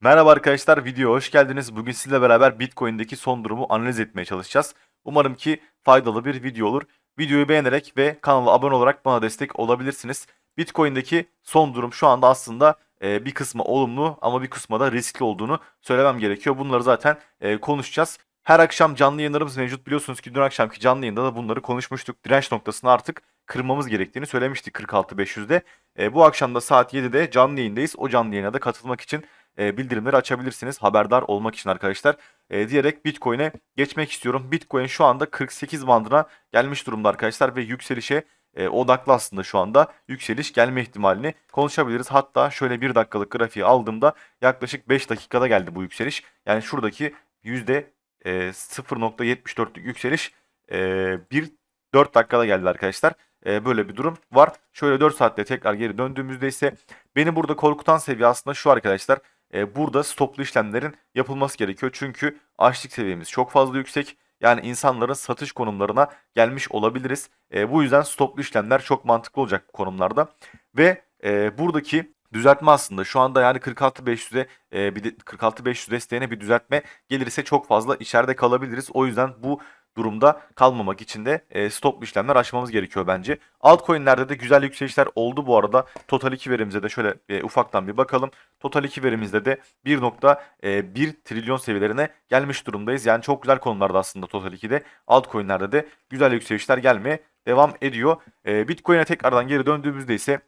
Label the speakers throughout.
Speaker 1: Merhaba arkadaşlar, videoya hoş geldiniz. Bugün sizle beraber Bitcoin'deki son durumu analiz etmeye çalışacağız. Umarım ki faydalı bir video olur. Videoyu beğenerek ve kanala abone olarak bana destek olabilirsiniz. Bitcoin'deki son durum şu anda aslında e, bir kısmı olumlu ama bir kısmı da riskli olduğunu söylemem gerekiyor. Bunları zaten e, konuşacağız. Her akşam canlı yayınlarımız mevcut. Biliyorsunuz ki dün akşamki canlı yayında da bunları konuşmuştuk. Direnç noktasını artık kırmamız gerektiğini söylemiştik 46.500'de. E, bu akşam da saat 7'de canlı yayındayız. O canlı yayına da katılmak için e, bildirimleri açabilirsiniz haberdar olmak için arkadaşlar. E, diyerek Bitcoin'e geçmek istiyorum. Bitcoin şu anda 48 bandına gelmiş durumda arkadaşlar ve yükselişe e, odaklı aslında şu anda yükseliş gelme ihtimalini konuşabiliriz. Hatta şöyle bir dakikalık grafiği aldığımda yaklaşık 5 dakikada geldi bu yükseliş. Yani şuradaki yüzde e, 0.74'lük yükseliş e, 1 4 dakikada geldi arkadaşlar. E, böyle bir durum var. Şöyle 4 saatte tekrar geri döndüğümüzde ise beni burada korkutan seviye aslında şu arkadaşlar. E, burada stoplu işlemlerin yapılması gerekiyor. Çünkü açlık seviyemiz çok fazla yüksek. Yani insanların satış konumlarına gelmiş olabiliriz. E, bu yüzden stoplu işlemler çok mantıklı olacak bu konumlarda. Ve e, buradaki düzeltme aslında şu anda yani 46.500'e e, bir de 46.500 desteğine bir düzeltme gelirse çok fazla içeride kalabiliriz. O yüzden bu durumda kalmamak için de e, stop işlemler açmamız gerekiyor bence. Altcoin'lerde de güzel yükselişler oldu bu arada. Total 2 verimize de şöyle e, ufaktan bir bakalım. Total 2 verimizde de 1.1 trilyon seviyelerine gelmiş durumdayız. Yani çok güzel konularda aslında Total 2'de. Altcoin'lerde de güzel yükselişler gelmeye devam ediyor. E, Bitcoin'e tekrardan geri döndüğümüzde ise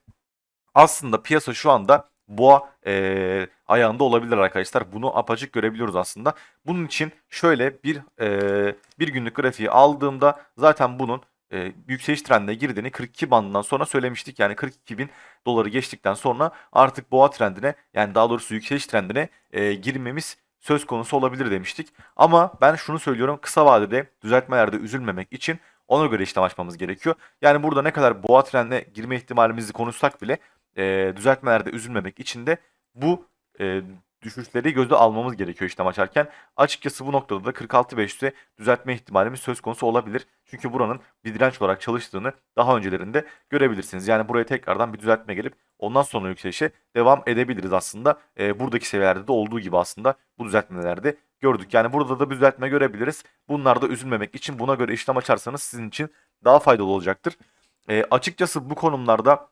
Speaker 1: aslında piyasa şu anda boğa e, ayağında olabilir arkadaşlar. Bunu apaçık görebiliyoruz aslında. Bunun için şöyle bir e, bir günlük grafiği aldığımda zaten bunun e, yükseliş trendine girdiğini 42 bandından sonra söylemiştik. Yani 42 bin doları geçtikten sonra artık boğa trendine yani daha doğrusu yükseliş trendine e, girmemiz söz konusu olabilir demiştik. Ama ben şunu söylüyorum kısa vadede düzeltmelerde üzülmemek için ona göre işlem açmamız gerekiyor. Yani burada ne kadar boğa trendine girme ihtimalimizi konuşsak bile e, düzeltmelerde üzülmemek için de bu e, düşüşleri göze almamız gerekiyor işlem açarken. Açıkçası bu noktada da 46.500'e düzeltme ihtimalimiz söz konusu olabilir. Çünkü buranın bir direnç olarak çalıştığını daha öncelerinde görebilirsiniz. Yani buraya tekrardan bir düzeltme gelip ondan sonra yükselişe devam edebiliriz aslında. E, buradaki seviyelerde de olduğu gibi aslında bu düzeltmelerde gördük. Yani burada da bir düzeltme görebiliriz. Bunlarda üzülmemek için buna göre işlem açarsanız sizin için daha faydalı olacaktır. E, açıkçası bu konumlarda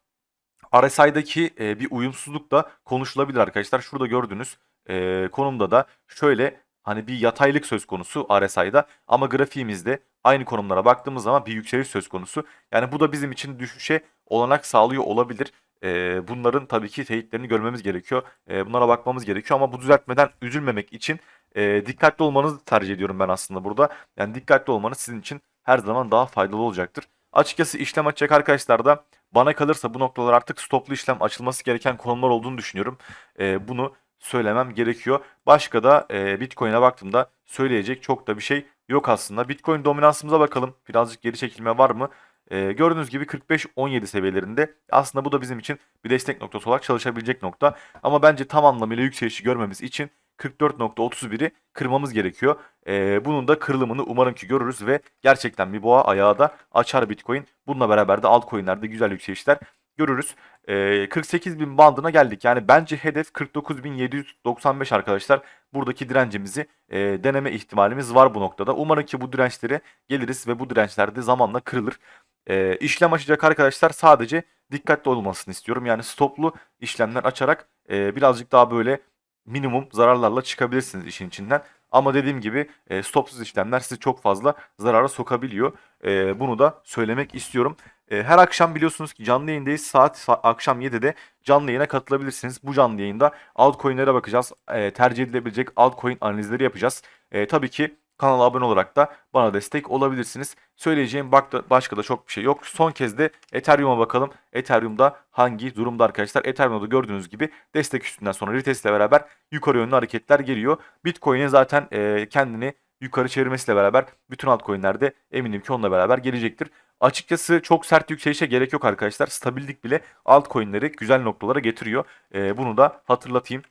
Speaker 1: RSI'daki e, bir uyumsuzluk da konuşulabilir arkadaşlar. Şurada gördüğünüz e, konumda da şöyle hani bir yataylık söz konusu RSI'da ama grafiğimizde aynı konumlara baktığımız zaman bir yükseliş söz konusu. Yani bu da bizim için düşüşe olanak sağlıyor olabilir. E, bunların tabii ki teyitlerini görmemiz gerekiyor. E, bunlara bakmamız gerekiyor ama bu düzeltmeden üzülmemek için e, dikkatli olmanızı tercih ediyorum ben aslında burada. Yani dikkatli olmanız sizin için her zaman daha faydalı olacaktır. Açıkçası işlem açacak arkadaşlar da bana kalırsa bu noktalar artık stoplu işlem açılması gereken konumlar olduğunu düşünüyorum. E, bunu söylemem gerekiyor. Başka da e, Bitcoin'e baktığımda söyleyecek çok da bir şey yok aslında. Bitcoin dominansımıza bakalım. Birazcık geri çekilme var mı? E, gördüğünüz gibi 45-17 seviyelerinde. Aslında bu da bizim için bir destek noktası olarak çalışabilecek nokta. Ama bence tam anlamıyla yükselişi görmemiz için 44.31'i kırmamız gerekiyor. Ee, bunun da kırılımını umarım ki görürüz ve gerçekten bir boğa ayağı da açar Bitcoin. Bununla beraber de altcoin'lerde güzel yükselişler görürüz. Ee, 48.000 bandına geldik. Yani bence hedef 49.795 arkadaşlar. Buradaki direncimizi e, deneme ihtimalimiz var bu noktada. Umarım ki bu dirençlere geliriz ve bu dirençler de zamanla kırılır. E, işlem açacak arkadaşlar sadece dikkatli olmasını istiyorum. Yani stoplu işlemler açarak e, birazcık daha böyle minimum zararlarla çıkabilirsiniz işin içinden. Ama dediğim gibi e, stopsuz işlemler sizi çok fazla zarara sokabiliyor. E, bunu da söylemek istiyorum. E, her akşam biliyorsunuz ki canlı yayındayız. Saat sa- akşam 7'de canlı yayına katılabilirsiniz. Bu canlı yayında altcoin'lere bakacağız. E, tercih edilebilecek altcoin analizleri yapacağız. E, tabii ki Kanala abone olarak da bana destek olabilirsiniz. Söyleyeceğim başka da çok bir şey yok. Son kez de Ethereum'a bakalım. Ethereum'da hangi durumda arkadaşlar? Ethereum'da gördüğünüz gibi destek üstünden sonra retest ile beraber yukarı yönlü hareketler geliyor. Bitcoin'in zaten e, kendini yukarı çevirmesiyle beraber bütün altcoin'lerde eminim ki onunla beraber gelecektir. Açıkçası çok sert yükselişe gerek yok arkadaşlar. Stabillik bile altcoin'leri güzel noktalara getiriyor. E, bunu da hatırlatayım.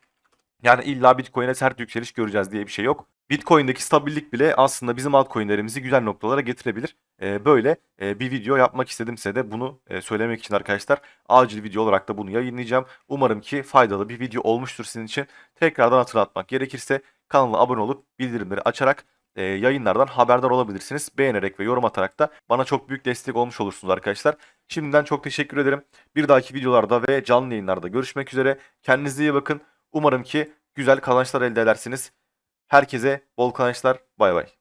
Speaker 1: Yani illa Bitcoin'e sert yükseliş göreceğiz diye bir şey yok. Bitcoin'deki stabillik bile aslında bizim altcoin'lerimizi güzel noktalara getirebilir. Ee, böyle e, bir video yapmak istedim size de bunu e, söylemek için arkadaşlar. Acil video olarak da bunu yayınlayacağım. Umarım ki faydalı bir video olmuştur sizin için. Tekrardan hatırlatmak gerekirse kanala abone olup bildirimleri açarak e, yayınlardan haberdar olabilirsiniz. Beğenerek ve yorum atarak da bana çok büyük destek olmuş olursunuz arkadaşlar. Şimdiden çok teşekkür ederim. Bir dahaki videolarda ve canlı yayınlarda görüşmek üzere. Kendinize iyi bakın. Umarım ki güzel kazançlar elde edersiniz. Herkese bol kazançlar. Bay bay.